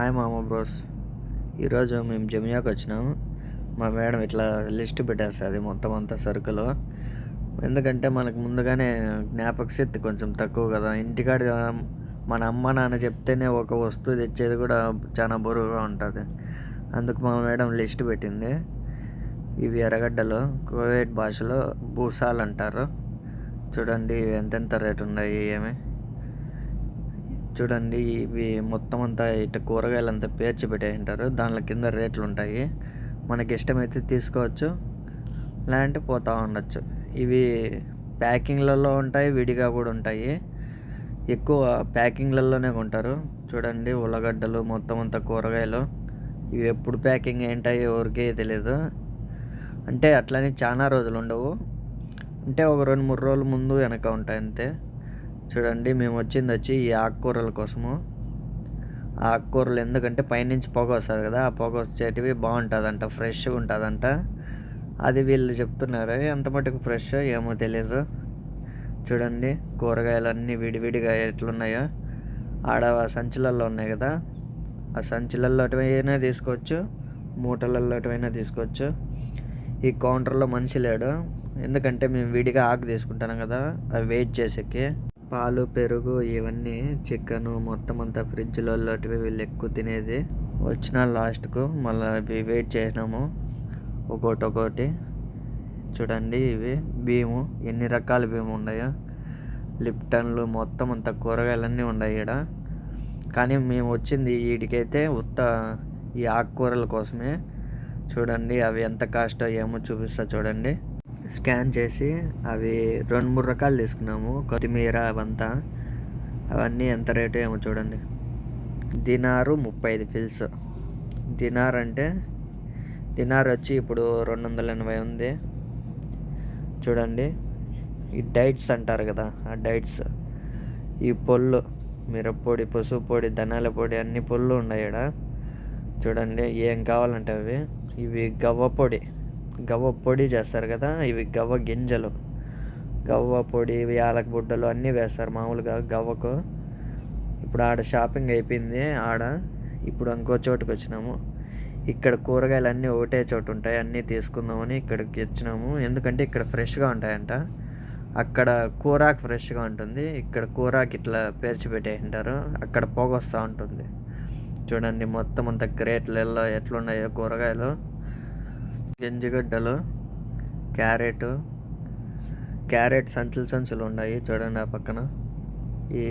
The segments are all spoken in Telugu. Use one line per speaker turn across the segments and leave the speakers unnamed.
హాయ్ మామ బ్రోస్ ఈరోజు మేము జమియాకి వచ్చినాము మా మేడం ఇట్లా లిస్ట్ పెట్టేస్తుంది మొత్తం అంతా సరుకులు ఎందుకంటే మనకు ముందుగానే జ్ఞాపక శక్తి కొంచెం తక్కువ కదా. ఇంటికాడ మన అమ్మ నాన్న చెప్తేనే ఒక వస్తువు తెచ్చేది కూడా చాలా బరువుగా ఉంటుంది. అందుకు మా మేడం లిస్ట్ పెట్టింది. ఇవి ఎర్రగడ్డలు కోవిడ్ భాషలో భూసాలు అంటారు చూడండి ఎంతెంత రేటు ఉన్నాయి ఏమి? చూడండి ఇవి మొత్తం అంతా ఇట్లా కూరగాయలు అంతా పేర్చి పెట్టేంటారు దానిలో కింద రేట్లు ఉంటాయి. మనకి ఇష్టమైతే తీసుకోవచ్చు లేదంటే పోతూ ఉండొచ్చు. ఇవి ప్యాకింగ్లలో ఉంటాయి విడిగా కూడా ఉంటాయి. ఎక్కువ ప్యాకింగ్లలోనే కొంటారు. చూడండి ఉల్లగడ్డలు మొత్తం అంతా కూరగాయలు. ఇవి ఎప్పుడు ప్యాకింగ్ ఏంటాయి ఎవరికే తెలియదు అంటే అట్లని చాలా రోజులు ఉండవు. అంటే ఒక రెండు మూడు రోజుల ముందు వెనక ఉంటాయి అంతే. చూడండి మేము వచ్చింది వచ్చి ఈ ఆకుకూరల కోసము. ఆకుకూరలు ఎందుకంటే పైనుంచి పొగ వస్తుంది కదా ఆ పొగ వచ్చేటివి బాగుంటుందంట ఫ్రెష్గా ఉంటుందంట. అది వీళ్ళు చెప్తున్నారు ఎంత మటుకు ఫ్రెష్ ఏమో తెలియదు చూడండి కూరగాయలు అన్నీ విడివిడిగా ఎట్లున్నాయో. ఆడ సంచులల్లో ఉన్నాయి కదా ఆ సంచులలో అయినా తీసుకోవచ్చు మూటలలో తీసుకోవచ్చు. ఈ కౌంటర్లో మనిషి లేడు. ఎందుకంటే మేము విడిగా ఆకు తీసుకుంటాం కదా అవి వెయిట్ చేసేకి. పాలు పెరుగు ఇవన్నీ చికెన్ మొత్తం అంతా ఫ్రిడ్జ్లలో వీళ్ళు ఎక్కువ తినేది. వచ్చిన లాస్ట్కు మళ్ళీ ఇవి వెయిట్ చేసినాము. ఒక్కోటి ఒక్కోటి చూడండి ఇవి. భీము. ఎన్ని రకాల భీము ఉన్నాయో. లిప్టన్లు మొత్తం అంత కూరగాయలన్నీ ఉన్నాయి ఇక్కడ కానీ మేము వచ్చింది వీటికైతే ఉత్త ఈ ఆకుకూరల కోసమే. చూడండి అవి ఎంత కాస్ట్ ఏమో చూపిస్తా చూడండి. స్కాన్ చేసి అవి రెండు మూడు రకాలు తీసుకున్నాము. కొత్తిమీర అవంతా. అవన్నీ ఎంత రేటు ఏమో చూడండి. దినారు ముప్పై ఐదు ఫిల్స్. దినార్ అంటే దినార్ వచ్చి ఇప్పుడు రెండు వందల ఎనభై ఉంది. చూడండి. ఈ డైట్స్ అంటారు కదా ఆ డైట్స్. ఈ పొల్లు మిరప్పొడి పసుపు పొడి ధనాల పొడి అన్ని పొల్లు ఉన్నాయి ఇక్కడ చూడండి ఏం కావాలంటే అవి. ఇవి గవ్వ పొడి. గవ్వ పొడి చేస్తారు కదా ఇవి గవ్వ గింజలు. గవ్వ పొడి యాలక బుడ్డలు అన్నీ వేస్తారు మామూలుగా గవ్వకు. ఇప్పుడు ఆడ షాపింగ్ అయిపోయింది ఆడ. ఇప్పుడు ఇంకో చోటుకు వచ్చినాము. ఇక్కడ కూరగాయలు అన్నీ ఒకటే చోటు ఉంటాయి అన్నీ తీసుకుందామని ఇక్కడికి వచ్చినాము. ఎందుకంటే ఇక్కడ ఫ్రెష్గా ఉంటాయంట. అక్కడ కూరాకు ఫ్రెష్గా ఉంటుంది. ఇక్కడ కూరాకి ఇట్లా పేర్చిపెట్టేసింటారు అక్కడ పొగ వస్తూ ఉంటుంది. చూడండి మొత్తం అంత క్రేట్లలో ఎట్లున్నాయో కూరగాయలు. గంజిగడ్డలు క్యారెట్ క్యారెట్ సంచులు సంచులు ఉన్నాయి చూడండి ఆ పక్కన. ఈ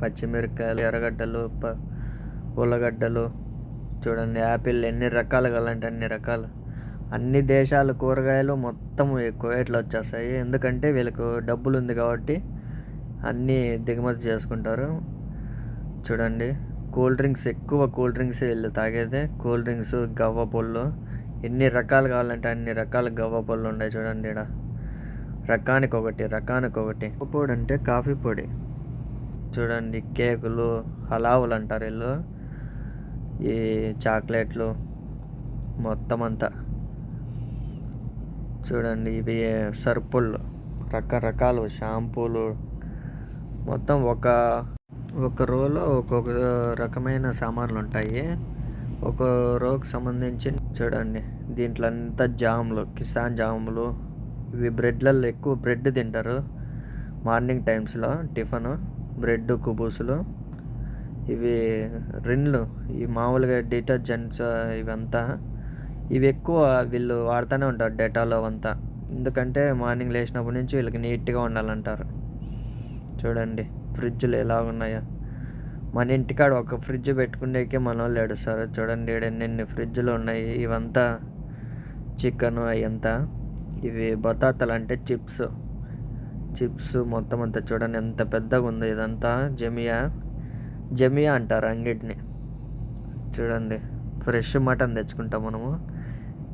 పచ్చిమిరపకాయలు ఎర్రగడ్డలు ప ఉల్లగడ్డలు చూడండి యాపిల్ ఎన్ని రకాలు కావాలంటే అన్ని రకాలు. అన్ని దేశాల కూరగాయలు మొత్తం కువైట్లో వచ్చేస్తాయి. ఎందుకంటే వీళ్ళకు డబ్బులు ఉంది కాబట్టి అన్నీ దిగుమతి చేసుకుంటారు. చూడండి కూల్ డ్రింక్స్ ఎక్కువ కూల్ డ్రింక్స్ వీళ్ళు తాగేదే. కూల్ డ్రింక్స్ గవ్వ పొళ్ళు ఎన్ని రకాలు కావాలంటే అన్ని రకాల గవ్వ పళ్ళు ఉన్నాయి చూడండి ఇక్కడ రకానికి ఒకటి రకానికి ఒకటి పొడి అంటే కాఫీ పొడి. చూడండి కేకులు హలావులు అంటారు వీళ్ళు. ఈ చాక్లెట్లు మొత్తం అంతా చూడండి ఇవి సర్పుళ్ళు రకరకాలు షాంపూలు. మొత్తం ఒక ఒక రోలో ఒక్కొక్క రకమైన సామాన్లు ఉంటాయి. ఒక రోకి సంబంధించి చూడండి. దీంట్లో అంతా జాములు కిసాన్ జాములు. ఇవి బ్రెడ్లలో ఎక్కువ బ్రెడ్ తింటారు. మార్నింగ్ టైమ్స్లో టిఫను బ్రెడ్ కుబూసులు. ఇవి రిన్లు ఈ మామూలుగా డిటర్జెంట్స్ ఇవంతా. ఇవి ఎక్కువ వీళ్ళు వాడుతూనే ఉంటారు డేటాలో అవంతా ఎందుకంటే మార్నింగ్ లేచినప్పటి నుంచి వీళ్ళకి నీట్గా ఉండాలంటారు. చూడండి ఫ్రిడ్జ్లు ఎలా ఉన్నాయో. మన ఇంటికాడ ఒక ఫ్రిడ్జ్ పెట్టుకునేకే మన వాళ్ళు సార్. చూడండి ఎన్ని ఫ్రిడ్జ్లు ఉన్నాయి. ఇవంతా చికెన్ అయ్యంతా. ఇవి బతాతలు అంటే చిప్స్. చిప్స్ మొత్తం అంతా చూడండి ఎంత పెద్దగా ఉంది ఇదంతా. జమియా. జమియా అంటారు అంగిటిని చూడండి ఫ్రెష్ మటన్ తెచ్చుకుంటాం మనము.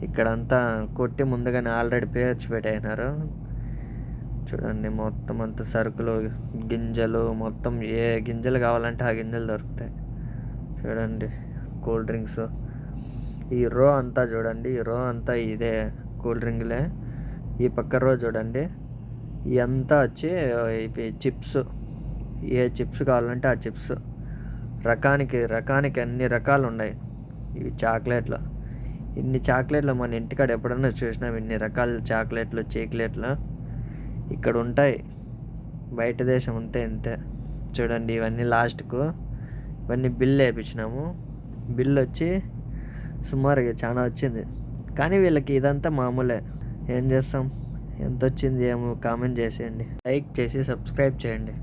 ఇక్కడంతా కొట్టి ముందుగానే ఆల్రెడీ పేర్చి పెట్టేసినారు. చూడండి మొత్తం అంతా సరుకులు గింజలు మొత్తం ఏ గింజలు కావాలంటే ఆ గింజలు దొరుకుతాయి. చూడండి కూల్ డ్రింక్స్. ఈ రో అంతా చూడండి ఈ రో అంతా ఇదే కూల్ డ్రింక్లే. ఈ పక్క రో చూడండి ఇదంతా వచ్చి ఇవి చిప్స్. ఏ చిప్స్ కావాలంటే ఆ చిప్స్. రకానికి రకానికి అన్ని రకాలు ఉన్నాయి ఇవి చాక్లెట్లు. ఇన్ని చాక్లెట్లు మన ఇంటికాడ ఎప్పుడన్నా చూసినాం ఇన్ని రకాల చాక్లెట్లు చీక్లెట్లు. ఇక్కడ ఉంటాయి బయట దేశం అంతే ఇంతే. చూడండి ఇవన్నీ లాస్ట్కు. ఇవన్నీ బిల్ వేయించినాము బిల్ వచ్చి సుమారుగా చాలా వచ్చింది. కానీ వీళ్ళకి ఇదంతా మామూలే. ఏం చేస్తాం? ఎంత వచ్చింది ఏమో కామెంట్ చేసేయండి. లైక్ చేసి సబ్స్క్రైబ్ చేయండి.